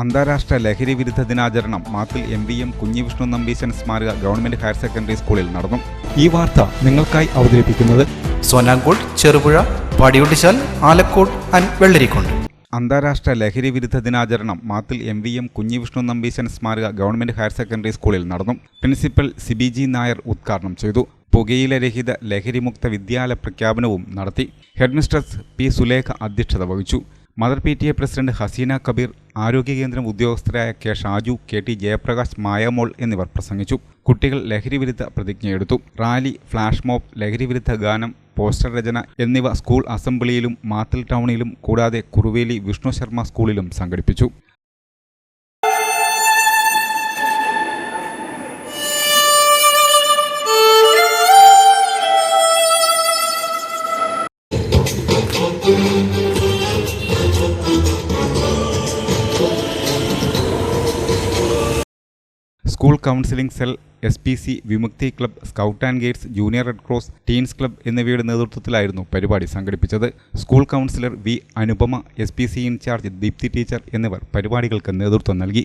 അന്താരാഷ്ട്ര ലഹരി വിരുദ്ധ ദിനാചരണം Mathil M V M Kunhivishnu Nambeesan സ്മാരക ഗവൺമെന്റ് ഹയർ സെക്കൻഡറി സ്കൂളിൽ നടന്നു. ഈ വാർത്ത നിങ്ങൾക്കായി അവതരിപ്പിക്കുന്നത് സോനാങ്കോട് ചെറുപുഴ പാടിയൊട്ടിച്ചാൽ ആലക്കോട് ആൻഡ് വെള്ളരിക്കുണ്ട്. അന്താരാഷ്ട്ര ലഹരി വിരുദ്ധ ദിനാചരണം Mathil M V M Kunhivishnu Nambeesan സ്മാരക ഗവൺമെന്റ് ഹയർ സെക്കൻഡറി സ്കൂളിൽ നടന്നു. പ്രിൻസിപ്പൽ സിബിജി നായർ ഉദ്ഘാടനം ചെയ്തു. പുകയിലരഹിത ലഹരിമുക്ത വിദ്യാലയ പ്രഖ്യാപനവും നടത്തി. ഹെഡ്മിസ്ട്രസ് പി സുലേഖ അധ്യക്ഷത വഹിച്ചു. Mother P T A president Haseena Kabeer ആരോഗ്യ കേന്ദ്രം ഉദ്യോഗസ്ഥരായ K Shaju K T Jayaprakash Mayamol എന്നിവർ പ്രസംഗിച്ചു. കുട്ടികൾ ലഹരിവിരുദ്ധ പ്രതിജ്ഞയെടുത്തു റാലി ഫ്ലാഷ് മോബ് ലഹരിവിരുദ്ധ ഗാനം പോസ്റ്റർ രചന എന്നിവ സ്കൂൾ അസംബ്ലിയിലും മാത്തിൽ ടൗണിലും കൂടാതെ കുറുവേലി വിഷ്ണു ശർമ്മ സ്കൂളിലും സംഘടിപ്പിച്ചു. School counselling cell S P C Vimukthi club scout and guides junior red cross teens club എന്നിവയുടെ നേതൃത്വത്തിലായിരുന്നു പരിപാടി സംഘടിപ്പിച്ചത്. School counsellor V Anupama S P C in charge Deepthi teacher എന്നിവർ പരിപാടികൾക്ക് നേതൃത്വം നൽകി.